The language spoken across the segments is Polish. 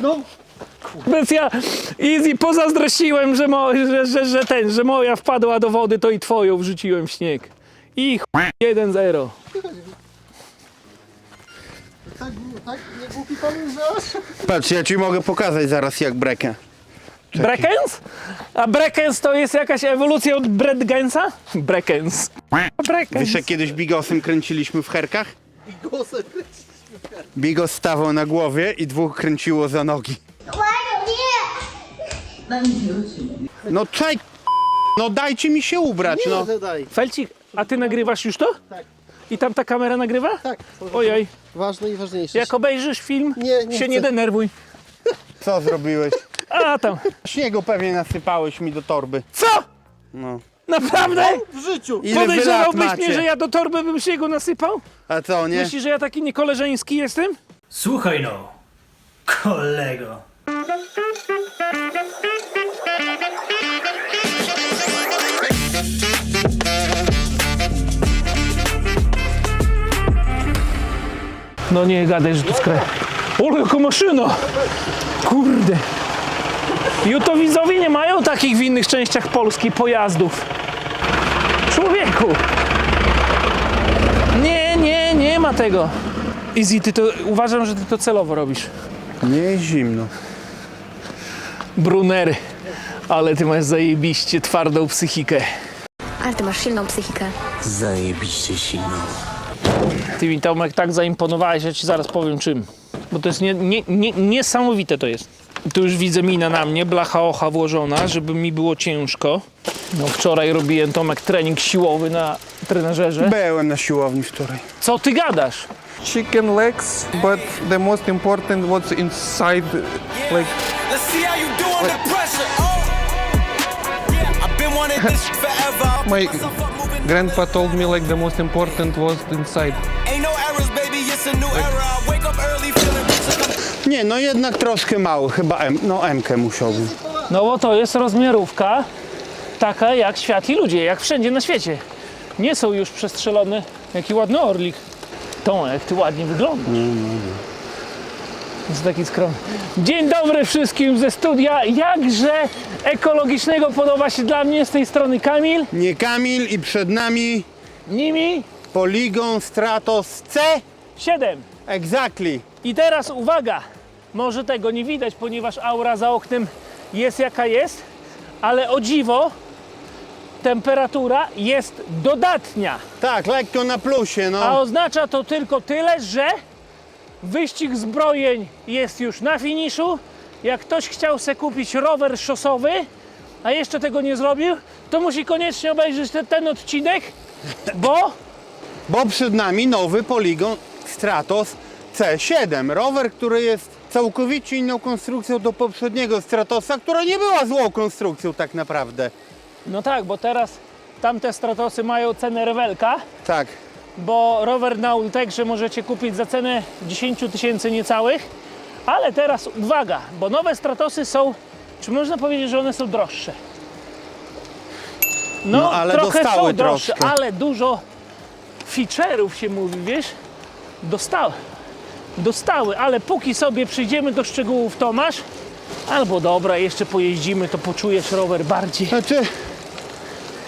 No, Więc ja easy pozazdrościłem, że, mo, że, że, że ten, że moja wpadła do wody, to i twoją wrzuciłem w śnieg. I chuj, 1-0. tak, tak, nie głupi pomysł, że. Patrz, ja ci mogę pokazać zaraz jak brekę. Brekens? A Brekens to jest jakaś ewolucja od Bredgensa? Brekens. Brekens. Wiesz jak kiedyś bigosem kręciliśmy w herkach? Głosem. Bigos stawał na głowie i dwóch kręciło za nogi. No czaj... No dajcie mi się ubrać, Nie, no. że daj. Felcik, a ty nagrywasz już to? Tak. I tam ta kamera nagrywa? Tak. Ojej, Ważne i ważniejsze. jak obejrzysz film, Nie, nie się nie chcę. denerwuj. Co zrobiłeś? A tam. Śniegu pewnie nasypałeś mi do torby. Co? No. Naprawdę? W życiu. Ile wy lat Podejrzewałbyś macie? mnie, że ja do torby bym śniegu nasypał? A co, nie? Myślisz, że ja taki niekoleżeński jestem? Słuchaj no, kolego. No nie gadaj, że to skraj. Ole, jaka maszyna! Kurde. Jutowizowie nie mają takich w innych częściach Polski pojazdów. Człowieku! Nie, nie, nie ma tego. Easy, ty to, uważam, że ty to celowo robisz. Nie jest zimno. Brunery. Ale ty masz zajebiście twardą psychikę. Ale ty masz silną psychikę. Zajebiście silną. Ty mi Tomek tak zaimponowałeś, ja ci zaraz powiem czym. Bo to jest nie, nie, nie, niesamowite to jest. Tu już widzę mina na mnie, blacha ocha włożona, żeby mi było ciężko. No wczoraj robiłem Tomek trening siłowy na trenażerze. Byłem na siłowni wczoraj. Co ty gadasz? chicken legs, but the most important what's inside, like Let's see how you do under pressure. Oh, yeah, I've been wanting this forever. my grandpa told me like the most important was inside. Ain't no errors, baby. It's a new era. Nie, no jednak troszkę mały. Chyba M, no M-kę musiałbym. No bo to jest rozmiarówka taka jak świat i ludzie, jak wszędzie na świecie. Nie są już przestrzelone. Jaki ładny orlik. Tomek, ty ładnie wyglądasz. Jest taki skromny. Dzień dobry wszystkim ze studia. Jakże ekologicznego podoba się dla mnie z tej strony Kamil. Nie Kamil i przed nami Nimi Polygon Stratos C. 7. Exactly. I teraz uwaga, może tego nie widać, ponieważ aura za oknem jest jaka jest, ale o dziwo temperatura jest dodatnia. Tak, lekko na plusie, A no. oznacza to tylko tyle, że wyścig zbrojeń jest już na finiszu. Jak ktoś chciał se kupić rower szosowy, a jeszcze tego nie zrobił, to musi koniecznie obejrzeć te, ten odcinek, bo Bo przed nami nowy Polygon Stratos C7. Rower, który jest całkowicie inną konstrukcją do poprzedniego Stratosa, która nie była złą konstrukcją tak naprawdę. no tak, bo teraz tamte Stratosy mają cenę rewelka, Tak. bo rower na Ultegrze możecie kupić za cenę 10 tysięcy niecałych, ale teraz uwaga, bo nowe Stratosy są, czy można powiedzieć, że one są droższe? No, No, ale trochę dostały są droższe, troszkę. ale dużo feature'ów się mówi, wiesz? Dostały. Dostały, ale póki sobie przyjdziemy do szczegółów, Tomasz, albo dobra, jeszcze pojeździmy, to poczujesz rower bardziej. Znaczy,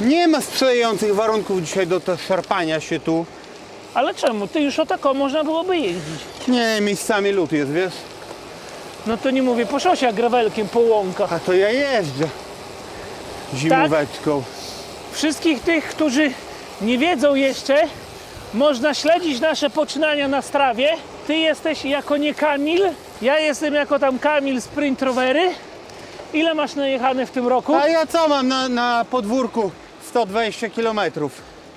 nie ma sprzyjających warunków dzisiaj do te szarpania się tu. Ale czemu? Ty już o taką można byłoby jeździć. Nie, miejscami lód jest, wiesz? No to nie mówię po szosiach gravelkiem, po łąkach. A to ja jeżdżę zimóweczką. Wszystkich tych, którzy nie wiedzą jeszcze, można śledzić nasze poczynania na strawie. Ty jesteś jako nie Kamil, ja jestem jako tam Kamil Sprint Rowery. Ile masz najechane w tym roku? A ja co mam na, na podwórku? 120 km.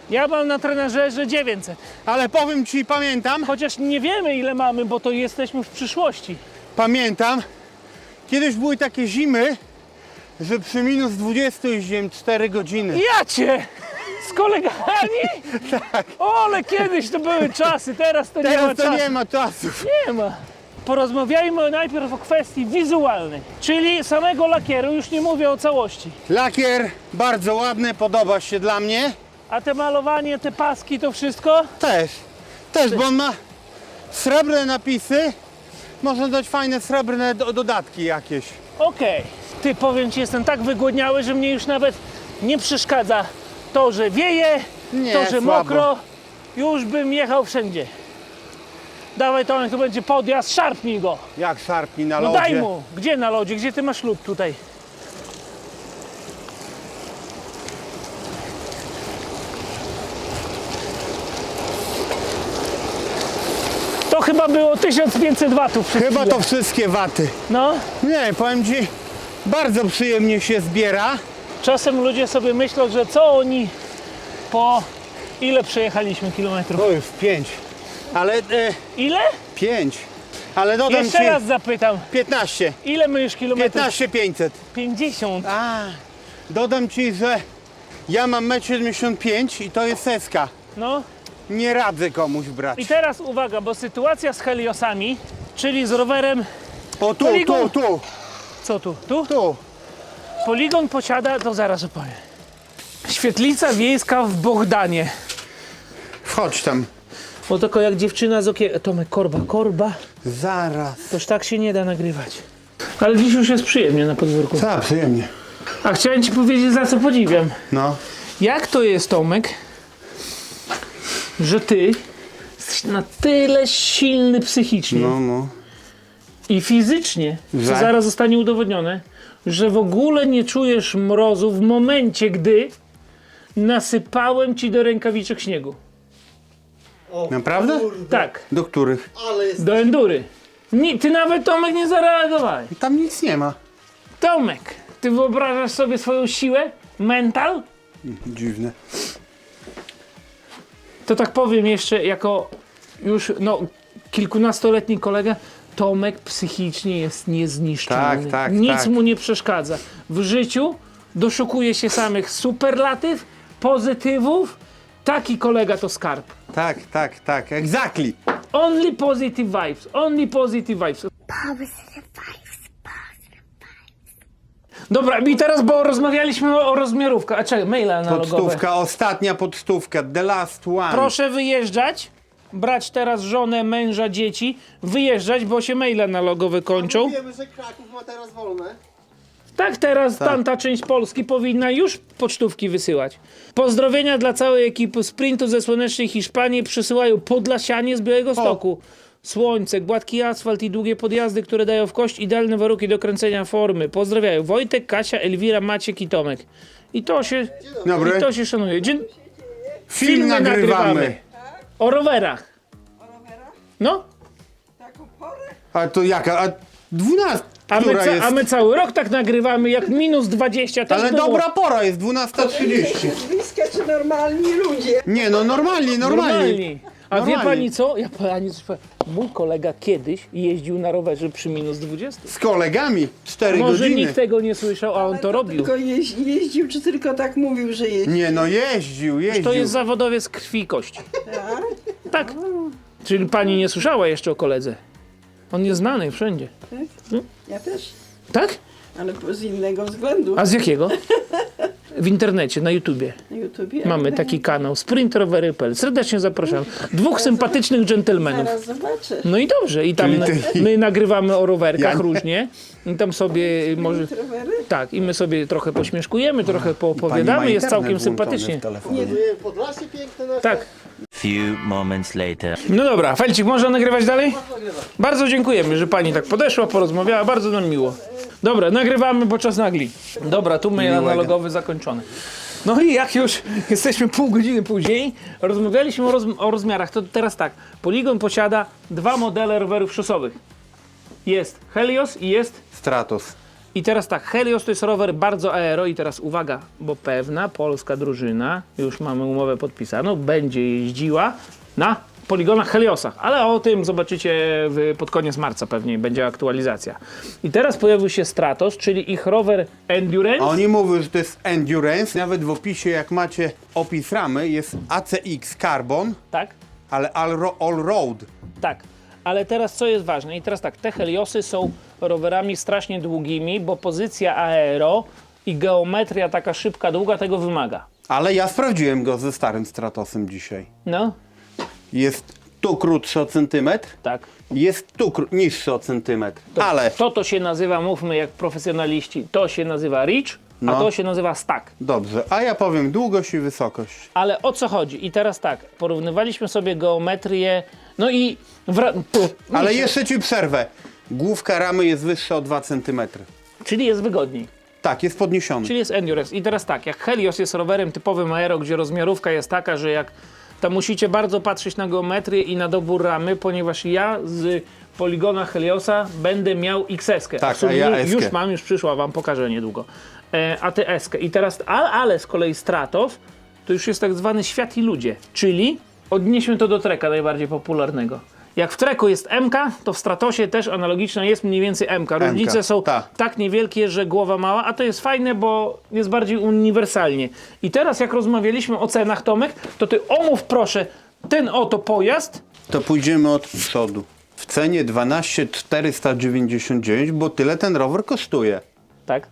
Ja mam na trenażerze 900. Ale powiem ci, pamiętam, Chociaż nie wiemy ile mamy, bo to jesteśmy w przyszłości. pamiętam, kiedyś były takie zimy, że przy minus 20 jeździłem 4 godziny. Ja cię! Z kolegami? tak. O, ale kiedyś to były czasy, teraz to nie ma Teraz to czasu. nie ma czasów. Nie ma. Porozmawiajmy najpierw o kwestii wizualnej, czyli samego lakieru, już nie mówię o całości. Lakier bardzo ładny, podoba się dla mnie. A te malowanie, te paski, to wszystko? Też, też, bo on ma srebrne napisy Można dać fajne srebrne do, dodatki jakieś. Okej. Ty, powiem ci, jestem tak wygłodniały, że mnie już nawet nie przeszkadza to, że wieje, Nie, to, że słabo. mokro. Już bym jechał wszędzie. Dawaj, Tomek, to będzie podjazd, szarpnij go. Jak szarpnij na No lodzie. daj mu. Gdzie na lodzie? Gdzie ty masz lód tutaj? To chyba było 1500 watów Chyba to wszystkie waty. No, Nie, powiem ci, bardzo przyjemnie się zbiera. Czasem ludzie sobie myślą, że co oni po... Ile przejechaliśmy kilometrów? To już pięć. Ale e, Ile? pięć. Ale dodam Jeszcze ci raz zapytam. 15. Ile my już kilometrów? 15 500. 50. A, dodam ci, że ja mam 1,75 m i to jest seska. No. Nie radzę komuś brać. I teraz uwaga, bo sytuacja z Heliosami, czyli z rowerem... O tu, Poligon. tu, tu, Co tu? Tu? tu. Poligon posiada, to zaraz opowiem. Świetlica wiejska w Bohdanie. Wchodź tam. Bo tylko jak dziewczyna z okiem... Tomek, korba, korba. Zaraz. Toż tak się nie da nagrywać. Ale dziś już jest przyjemnie na podwórku. Co, przyjemnie. A chciałem ci powiedzieć, za co podziwiam. No. Jak to jest, Tomek, że ty jesteś na tyle silny psychicznie No, no. i fizycznie, co Że? zaraz zostanie udowodnione, że w ogóle nie czujesz mrozu w momencie, gdy nasypałem ci do rękawiczek śniegu. O, Naprawdę? kurde, Tak, Do których? Ale jest... do endury. Nie, ty nawet, Tomek, nie zareagowałeś. Tam nic nie ma. Tomek, ty wyobrażasz sobie swoją siłę, mental? Dziwne. To tak powiem jeszcze jako już no, kilkunastoletni kolega, Tomek psychicznie jest niezniszczalny. Tak, tak, Nic tak. mu nie przeszkadza. W życiu doszukuje się samych superlatyw, pozytywów. Taki kolega to skarb. Tak, tak, tak. Exactly. Only positive vibes. Only positive vibes. Positive vibes, positive Dobra, i teraz, bo rozmawialiśmy o, o rozmiarówkach. A czekaj, maile analogowe. Podstówka, ostatnia podstówka. The last one. Proszę wyjeżdżać. Brać teraz żonę, męża, dzieci. Wyjeżdżać, bo się maile analogowe kończą. Wiemy, że Kraków ma teraz wolne. Tak teraz tamta część Polski powinna już pocztówki wysyłać. Pozdrowienia dla całej ekipy sprintu ze słonecznej Hiszpanii przysyłają Podlasianie z Białego Stoku. Słońce, gładki asfalt i długie podjazdy, które dają w kość idealne warunki do kręcenia formy. Pozdrawiają Wojtek, Kasia, Elwira, Maciek i Tomek. I to się, Dobry. i to się szanuje. Dzień... Film, filmy nagrywamy. nagrywamy. O rowerach. No, A to jaka? A 12. a my, Która ca- jest? a my cały rok tak nagrywamy, jak minus 20 też Ale było. dobra pora jest 12.30. Bliska czy normalni ludzie? Nie no, normalnie, normalnie. Normalni. A wie Normalnie. pani co? Ja pani coś powiem. Mój kolega kiedyś jeździł na rowerze przy minus 20. Z kolegami 4 Może godziny. nikt tego nie słyszał, a on to robił. Tylko jeź, jeździł, czy tylko tak mówił, że jeździł? Nie no, jeździł, jeździł. To jest zawodowiec krwi i kości. Tak. Czyli pani nie słyszała jeszcze o koledze. On jest znany wszędzie. Ja też, Tak? ale z innego względu. A z jakiego? W internecie, na YouTubie. Na YouTubie? Mamy taki kanał sprintrowery.pl. Serdecznie zapraszam. Dwóch sympatycznych dżentelmenów. Zaraz zobaczę. No i dobrze. I tam Czyli ty- my nagrywamy o rowerkach Ja- różnie. I tam sobie może... Rowery? Tak, i my sobie trochę pośmieszkujemy, trochę poopowiadamy, jest całkiem sympatycznie. Nie, Podlasie piękne nasze. Tak. Few moments later. No dobra, Felcik, można nagrywać dalej? Bardzo dziękujemy, że pani tak podeszła, porozmawiała, bardzo nam miło. Dobra, nagrywamy, bo czas nagli. Dobra, tu mail Miłego. analogowy zakończony. No i jak już jesteśmy pół godziny później, rozmawialiśmy o, roz, o rozmiarach, to teraz tak. Polygon posiada dwa modele rowerów szosowych. Jest Helios i jest Stratos. I teraz tak, Helios to jest rower bardzo aero i teraz uwaga, bo pewna polska drużyna, już mamy umowę podpisaną, będzie jeździła na poligonach Heliosach, ale o tym zobaczycie w, pod koniec marca pewnie będzie aktualizacja. I teraz pojawił się Stratos, czyli ich rower Endurance. A oni mówią, że to jest endurance. Nawet w opisie, jak macie opis ramy, jest ACX Carbon, Tak, ale all, ro- all road. tak. Ale teraz co jest ważne? I teraz tak, te Heliosy są rowerami strasznie długimi, bo pozycja aero i geometria taka szybka, długa tego wymaga. Ale ja sprawdziłem go ze starym Stratosem dzisiaj. No, Jest tu krótszy o centymetr, Tak. jest tu kró- niższy o centymetr. To, Ale To to się nazywa, mówmy jak profesjonaliści, to się nazywa reach, a No. to się nazywa stack. dobrze, a ja powiem długość i wysokość. Ale o co chodzi? I teraz tak, porównywaliśmy sobie geometrię, no i... Wra- Ale jeszcze ci przerwę. Główka ramy jest wyższa o 2 centymetry. Czyli jest wygodniej. Tak, jest podniesiony. Czyli jest Endurance. I teraz tak, jak Helios jest rowerem typowym aero, gdzie rozmiarówka jest taka, że jak tam musicie bardzo patrzeć na geometrię i na dobór ramy, ponieważ ja z poligona Heliosa będę miał XS-kę. Tak, w sumie a ja ju- S-kę. Już mam, już przyszła, wam pokażę niedługo. E, a ty S-kę. I teraz, ale, ale z kolei Stratos to już jest tak zwany świat i ludzie, czyli odnieśmy to do treka najbardziej popularnego. Jak w treku jest MK, to w Stratosie też analogiczna jest mniej więcej MK. Różnice są tak. tak niewielkie, że głowa mała, a to jest fajne, bo jest bardziej uniwersalnie. I teraz jak rozmawialiśmy o cenach, Tomek, to ty omów proszę ten oto pojazd, To pójdziemy od przodu. W cenie 12 499, bo tyle ten rower kosztuje. tak?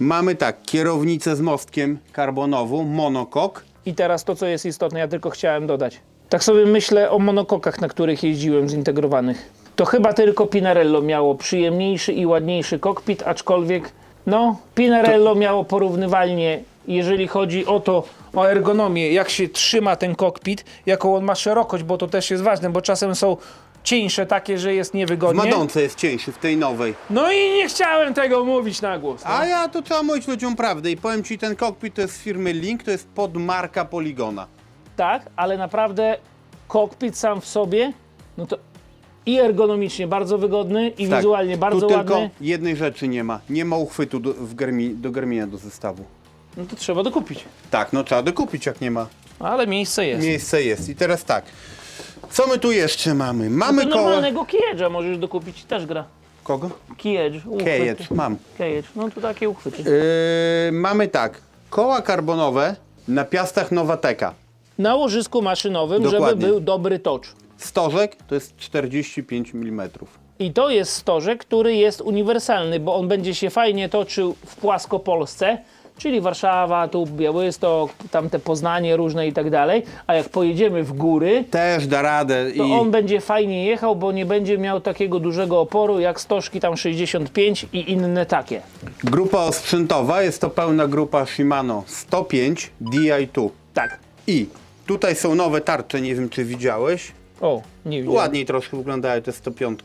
Mamy tak, kierownicę z mostkiem karbonową, monokok. I teraz to, co jest istotne, ja tylko chciałem dodać. Tak sobie myślę o monokokach, na których jeździłem zintegrowanych. To chyba tylko Pinarello miało przyjemniejszy i ładniejszy kokpit, aczkolwiek no, Pinarello miało porównywalnie, jeżeli chodzi o to, o ergonomię, jak się trzyma ten kokpit, jaką on ma szerokość, bo to też jest ważne, bo czasem są cieńsze takie, że jest W niewygodnie. Madonce jest cieńszy, w tej nowej. No i nie chciałem tego mówić na głos. No. A ja to trzeba mówić ludziom prawdę i powiem ci, ten kokpit to jest z firmy Link, to jest podmarka Poligona. Tak, ale naprawdę kokpit sam w sobie, no to i ergonomicznie bardzo wygodny, i Tak. wizualnie bardzo tu ładny. tylko jednej rzeczy nie ma. Nie ma uchwytu do, w Garmi, do Garmina do zestawu. No to trzeba dokupić. Tak, no trzeba dokupić jak nie ma. Ale miejsce jest. Miejsce jest. I teraz tak. Co my tu jeszcze mamy? Mamy No to koło... normalnego Kiedża możesz dokupić, też gra. Kogo? Kiedż, uchwyt. Kejedż, mam. Kiedż, no to takie uchwyty. Yy, mamy tak. Koła karbonowe na piastach Nowateka. Na łożysku maszynowym, Dokładnie. żeby był dobry tocz. Stożek to jest 45 mm. I to jest stożek, który jest uniwersalny, bo on będzie się fajnie toczył w Płaskopolsce, czyli Warszawa, tu Białystok, tamte Poznanie różne i tak dalej. A jak pojedziemy w góry, Też da radę to i on będzie fajnie jechał, bo nie będzie miał takiego dużego oporu jak stożki tam 65 i inne takie. grupa osprzętowa jest to pełna grupa Shimano 105 Di2. Tak. I tutaj są nowe tarcze, nie wiem czy widziałeś. O, nie wiem. Ładniej troszkę wyglądają te 105.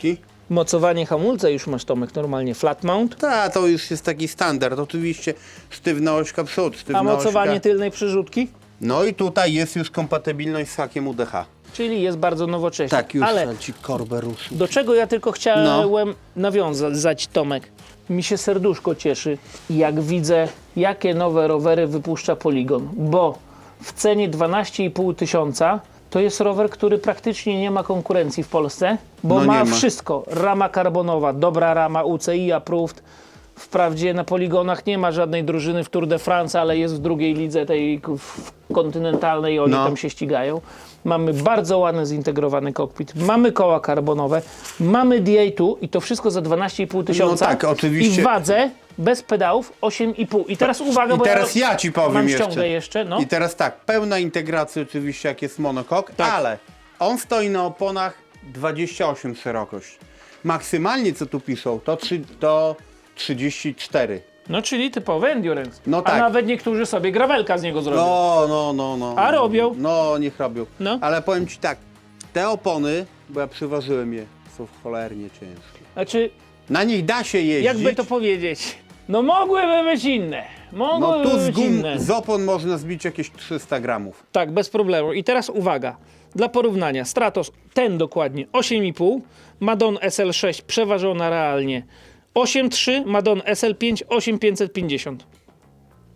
Mocowanie hamulca już masz Tomek normalnie flat mount. Ta, to już jest taki standard. Oczywiście sztywna ośka przód, sztywna A mocowanie ośka. tylnej przerzutki? No i tutaj jest już kompatybilność z hakiem UDH. Czyli jest bardzo nowocześnie. Tak, już Ale ci korbę ruszył. do czego ja tylko chciałem No. nawiązać, Tomek? Mi się serduszko cieszy, jak widzę, jakie nowe rowery wypuszcza Polygon, bo w cenie 12,5 tysiąca to jest rower, który praktycznie nie ma konkurencji w Polsce, bo No ma, nie ma. wszystko. Rama karbonowa, dobra rama, UCI approved. Wprawdzie na poligonach nie ma żadnej drużyny w Tour de France, ale jest w drugiej lidze tej k- w- kontynentalnej, oni No. tam się ścigają. Mamy bardzo ładny zintegrowany kokpit, mamy koła karbonowe, mamy DA2 i to wszystko za 12,5 tysiąca. tak, oczywiście. I w wadze bez pedałów 8,5. I teraz uwaga, I bo teraz ja ci powiem jeszcze. jeszcze. No. I teraz tak, pełna integracja oczywiście jak jest monokok, Tak. ale on stoi na oponach 28 szerokość. Maksymalnie co tu piszą to, trzy, to 34. no czyli typowy endurance. No A tak. nawet niektórzy sobie gravelka z niego zrobią. No, no, no, no. A robią? No, niech robią. No. Ale powiem ci tak, te opony, bo ja przyważyłem je, są cholernie ciężkie. Znaczy, Na nich da się jeździć. jakby to powiedzieć, no mogłyby być inne. Mogłyby No tu z, być gum, inne. z opon można zbić jakieś 300 gramów. Tak, bez problemu. I teraz uwaga. Dla porównania, Stratos, ten dokładnie 8,5, Madon SL6 przeważona realnie 8,3, Madon SL5 8,550.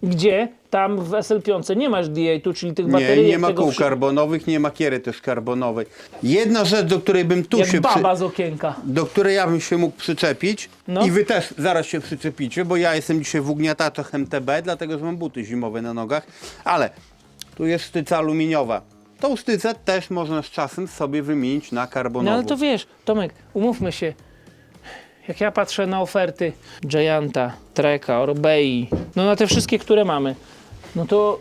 Gdzie tam w SL5 nie masz DA2, czyli tych Nie, baterii. nie ma kół karbonowych, nie ma kiery też karbonowej. Jedna rzecz, do której bym tu Jak się baba z okienka. do której ja bym się mógł przyczepić No. i wy też zaraz się przyczepicie, bo ja jestem dzisiaj w ugniataczach MTB, dlatego że mam buty zimowe na nogach, ale tu jest sztyca aluminiowa. Tą sztycę też można z czasem sobie wymienić na No karbonową. ale to wiesz, Tomek, umówmy się. Jak ja patrzę na oferty Gianta, Treka, Orbei, no na te wszystkie, które mamy, no to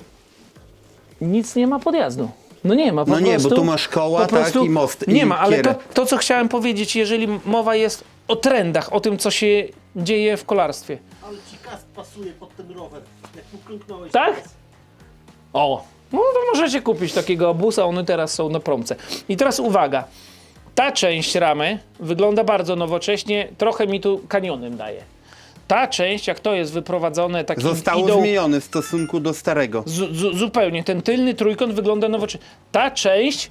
nic nie ma podjazdu. No nie ma, po No nie, bo prostu, tu masz koła, po prostu tak, i most, Nie i ma, ale to, kierę. to, co chciałem powiedzieć, jeżeli mowa jest o trendach, o tym, co się dzieje w kolarstwie. Ale ci kask pasuje pod ten rower. Jak mu klęknąłeś. Tak? teraz. O, no to możecie kupić takiego obusa, one teraz są na promce. I teraz uwaga, ta część ramy wygląda bardzo nowocześnie, trochę mi tu kanionem daje. Ta część, jak to jest wyprowadzone takim Zostało idą, zmienione w stosunku do starego. zu, zu, zupełnie, ten tylny trójkąt wygląda nowocześnie. Ta część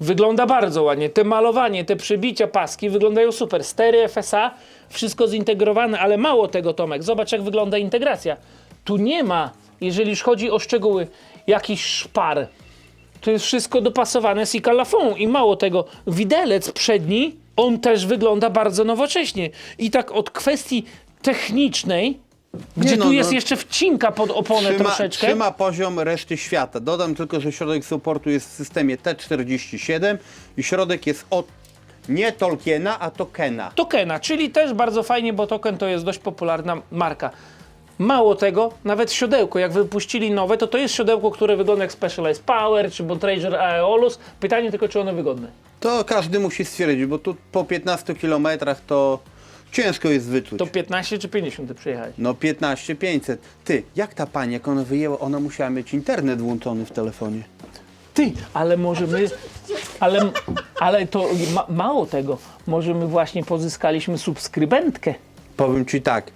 wygląda bardzo ładnie. Te malowanie, te przebicia paski wyglądają super. Stery FSA, wszystko zintegrowane, ale mało tego Tomek. Zobacz jak wygląda integracja. Tu nie ma, jeżeli już chodzi o szczegóły, jakiś szpar. To jest wszystko dopasowane z Lafon i mało tego, widelec przedni, on też wygląda bardzo nowocześnie. I tak od kwestii technicznej, gdzie no, tu no. jest jeszcze wcinka pod oponę Trzyma, troszeczkę. trzyma poziom reszty świata. Dodam tylko, że środek supportu jest w systemie T47 i środek jest od nie Tolkiena, a Tokena. Tokena, czyli też bardzo fajnie, bo Token to jest dość popularna marka. Mało tego, nawet siodełko, jak wypuścili nowe, to to jest siodełko, które wygląda jak Specialized Power czy Bontrager Aeolus. Pytanie tylko, czy one wygodne. To każdy musi stwierdzić, bo tu po 15 kilometrach to ciężko jest wyczuć. To 15 czy 50 ty przyjechałeś? No 15 500. Ty, jak ta pani, jak ona wyjęła, ona musiała mieć internet włączony w telefonie. Ty, ale może my, ale, ale to ma, mało tego, może my właśnie pozyskaliśmy subskrybentkę. Powiem ci tak,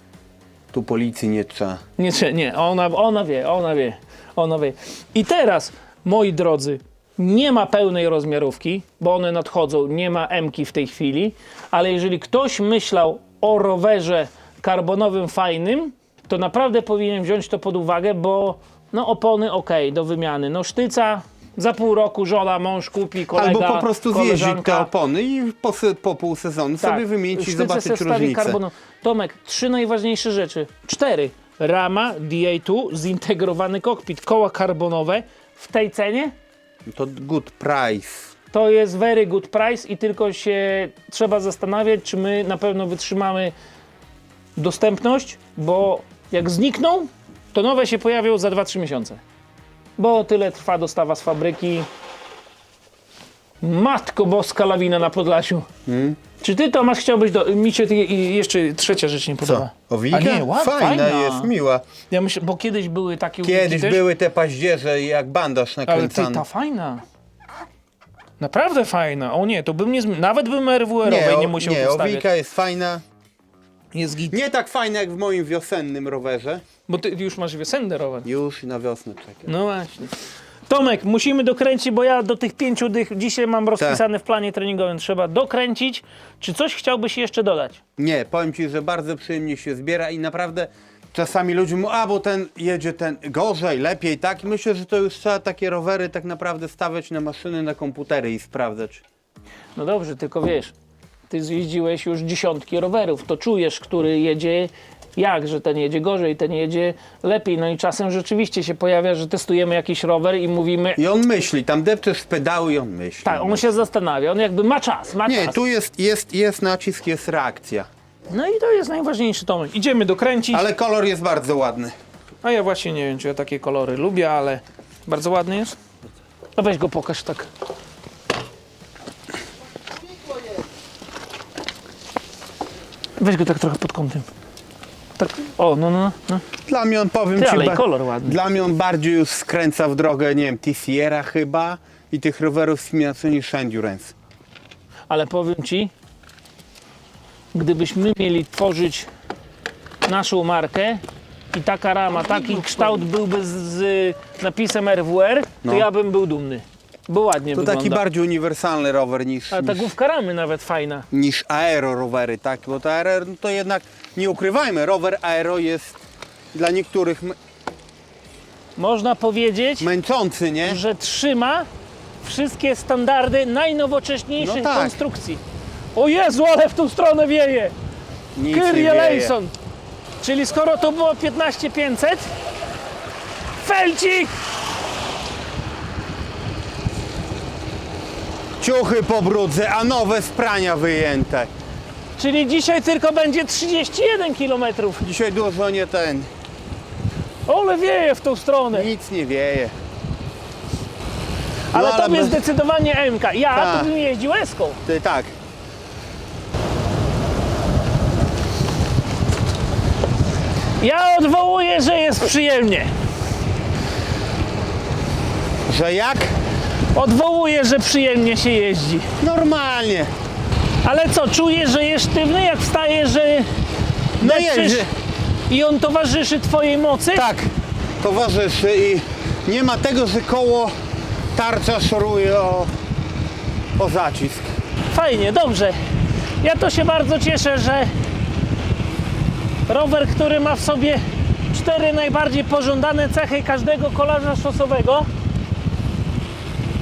tu policji nie trzeba. Nie, trze- nie, ona, ona wie, ona wie, ona wie. I teraz, moi drodzy, nie ma pełnej rozmiarówki, bo one nadchodzą, nie ma M-ki w tej chwili, ale jeżeli ktoś myślał o rowerze karbonowym fajnym, to naprawdę powinien wziąć to pod uwagę, bo no opony ok, do wymiany. No sztyca za pół roku żona, mąż kupi, kolega, Albo po prostu zjeździć te opony i po, se- po pół sezonu sobie wymienić i sztyce zobaczyć se wstawi różnicę. Karbonu. Tomek, trzy najważniejsze rzeczy. Cztery. Rama DA2, zintegrowany kokpit, koła karbonowe. W tej cenie To good price. to jest very good price i tylko się trzeba zastanawiać, czy my na pewno wytrzymamy dostępność, bo jak znikną, to nowe się pojawią za 2-3 miesiące. Bo tyle trwa dostawa z fabryki. Matko boska lawina na Podlasiu. Hmm? Czy ty, Tomasz, chciałbyś do... Mi się ty... i jeszcze trzecia rzecz nie podoba. Co? Owika? A nie, ładna, fajna, jest, miła. Ja myślę, bo kiedyś były takie Kiedyś były te paździerze jak bandaż Ale ty, nakręcany. ta fajna. Naprawdę fajna. O nie, to bym nie... Nawet bym RWR-owej nie, o- musiał nie postawiać. Owika jest fajna. Jest git. Nie tak fajna jak w moim wiosennym rowerze. Bo ty już masz wiosenny rower. Już na wiosnę czekam. No właśnie. Tomek, musimy dokręcić, bo ja do tych pięciu dych dzisiaj mam rozpisane w planie treningowym. Trzeba dokręcić. Czy coś chciałbyś jeszcze dodać? Nie, powiem ci, że bardzo przyjemnie się zbiera i naprawdę czasami ludzie mówią, a bo ten jedzie ten gorzej, lepiej, tak? I myślę, że to już trzeba takie rowery tak naprawdę stawiać na maszyny, na komputery i sprawdzać. No dobrze, tylko wiesz, ty zjeździłeś już dziesiątki rowerów, to czujesz, który jedzie jak, że ten jedzie gorzej, ten jedzie lepiej. No i czasem rzeczywiście się pojawia, że testujemy jakiś rower i mówimy, I on myśli, tam depczesz w pedały i on myśli. tak, on się zastanawia, on jakby ma czas, ma Nie, czas. tu jest, jest, jest nacisk, jest reakcja. No i to jest najważniejszy Tomek. Idziemy dokręcić. Ale kolor jest bardzo ładny. A ja właśnie nie wiem, czy ja takie kolory lubię, ale bardzo ładny jest. No weź go pokaż tak. Weź go tak trochę pod kątem. Tak, o, no, no, no. Dla mnie on, powiem Ty, ci, ale i ba- kolor ładny. dla mnie on bardziej już skręca w drogę, nie wiem, TCR-a chyba i tych rowerów z niż Endurance. Ale powiem ci, gdybyśmy mieli tworzyć naszą markę i taka rama, taki kształt byłby z, z napisem RWR, to No. ja bym był dumny. Bo ładnie To wygląda. taki bardziej uniwersalny rower niż, Ale ta niż, główka ramy nawet fajna. niż aero rowery, tak? Bo to aero, no to jednak, nie ukrywajmy, rower aero jest dla niektórych m- Można powiedzieć, męczący, nie? że trzyma wszystkie standardy najnowocześniejszych No tak. konstrukcji. O Jezu, ale w tą stronę wieje! Nic nie Kyrie wieje. Lejson! Czyli skoro to było 15500, Felcik! Ciuchy po brudze, a nowe z prania wyjęte. Czyli dzisiaj tylko będzie 31 km. Dzisiaj dużo nie ten, Ole wieje w tą stronę. nic nie wieje. Ale ale tobie bez- zdecydowanie MK. Ja Tak. to bym jeździł Eską. Ty, tak. Ja odwołuję, że jest przyjemnie. Że jak? Odwołuję, że przyjemnie się jeździ. Normalnie. Ale co, czujesz, że jest sztywny, jak wstajesz, że No jeździ. i on towarzyszy twojej mocy? Tak, towarzyszy i nie ma tego, że koło tarcza szoruje o, o zacisk. Fajnie, dobrze. Ja to się bardzo cieszę, że rower, który ma w sobie cztery najbardziej pożądane cechy każdego kolarza szosowego,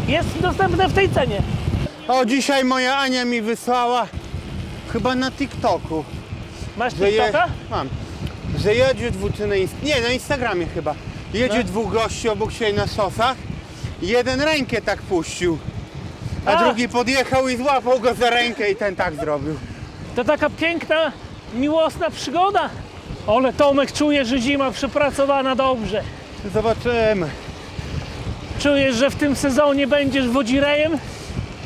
jest dostępny w tej cenie. O, dzisiaj moja Ania mi wysłała, chyba na TikToku, Masz że je, TikToka? mam, że jedzie dwóch, czy na, nie, na Instagramie chyba, jedzie No. dwóch gości obok siebie na szosach, jeden rękę tak puścił, a, A. drugi podjechał i złapał go za rękę i ten tak zrobił. To taka piękna, miłosna przygoda. Ale Tomek czuje, że zima przepracowana dobrze. Zobaczymy. Czujesz, że w tym sezonie będziesz wodzirejem?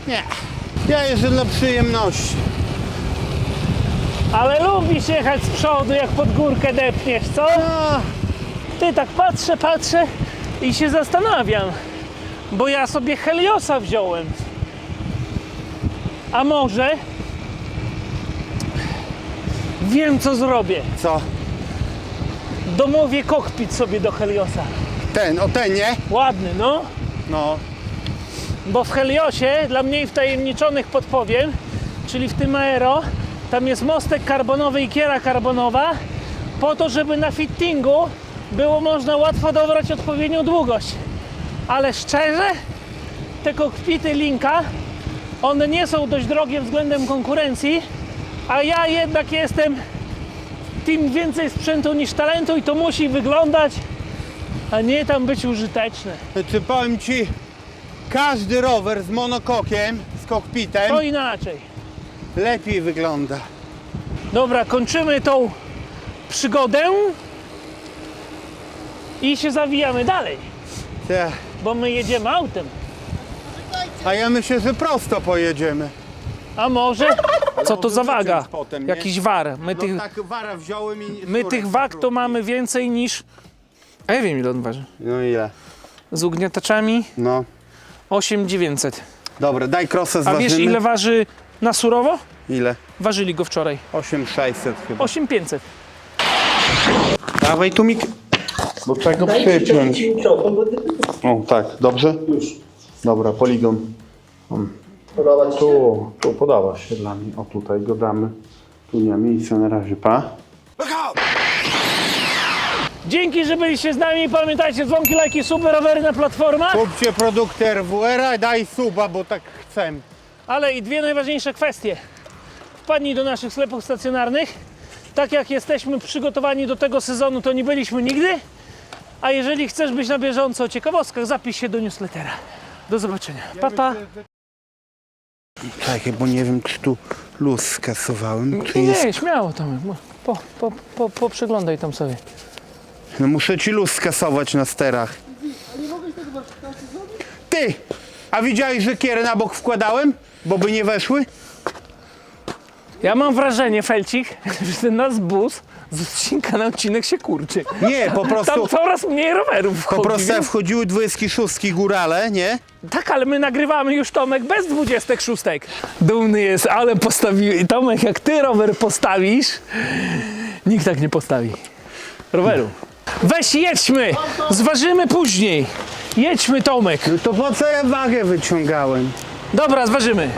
Nie, ja jeżdżę dla przyjemności. Ale lubisz jechać z przodu, jak pod górkę depniesz, co? A, Ty tak patrzę, patrzę i się zastanawiam, bo ja sobie Heliosa wziąłem. A może wiem co zrobię. co? Domowię kokpit sobie do Heliosa. Ten, o ten, nie? Ładny, no. No, Bo w Heliosie, dla mniej wtajemniczonych podpowiem, czyli w tym aero, tam jest mostek karbonowy i kiera karbonowa, po to, żeby na fittingu było można łatwo dobrać odpowiednią długość. Ale szczerze, te kokpity Linka, one nie są dość drogie względem konkurencji, a ja jednak jestem tym więcej sprzętu niż talentu i to musi wyglądać, a nie tam być użyteczne. Znaczy powiem ci, każdy rower z monokokiem, z kokpitem To inaczej. lepiej wygląda. Dobra, kończymy tą przygodę i się zawijamy dalej, Te. bo my jedziemy autem. A ja myślę, że prosto pojedziemy. A może? Co to za waga? potem, nie? Jakiś war. My No tych, tak wara wziąłem i... my tych wag to mamy więcej niż... A ja wiem ile on waży. No ile? Z ugniataczami No. 8900. Dobra, daj krosę A zważymy. wiesz ile waży na surowo? Ile? Ważyli go wczoraj. 8600 chyba. 8500. Dawaj tu mik... Bo trzeba go przypiąć. O, tak, dobrze? Już. Dobra, poligon. Tu, tu podoba się dla mnie. O, tutaj go damy. Tu nie ma miejsca na razie, pa. Dzięki, że byliście z nami. Pamiętajcie, dzwonki, lajki, super rowery na platformach. Kupcie produkty RWR-a, daj suba, bo tak chcę. Ale i dwie najważniejsze kwestie. Wpadnij do naszych sklepów stacjonarnych. Tak jak jesteśmy przygotowani do tego sezonu, to nie byliśmy nigdy. A jeżeli chcesz być na bieżąco o ciekawostkach, zapisz się do newslettera. Do zobaczenia. Pa, pa. Czekaj, bo nie wiem, czy tu luz skasowałem, czy Nie, jest... śmiało Tomek. Po, po, po, po przeglądaj tam sobie. No muszę ci luz skasować na sterach. Ty! A widziałeś, że kierę na bok wkładałem? Bo by nie weszły? Ja mam wrażenie, Felcik, że ten nasz bus z odcinka na odcinek się kurczy. Nie, po prostu... Tam coraz mniej rowerów Po wchodzi. prostu jak więc- wchodziły 26 górale, nie? Tak, ale my nagrywamy już Tomek bez 26. Dumny jest, ale postawił. Tomek, jak ty rower postawisz, nikt tak nie postawi. Roweru. Weź jedźmy! Zważymy później. Jedźmy Tomek. To po co ja wagę wyciągałem? Dobra, zważymy.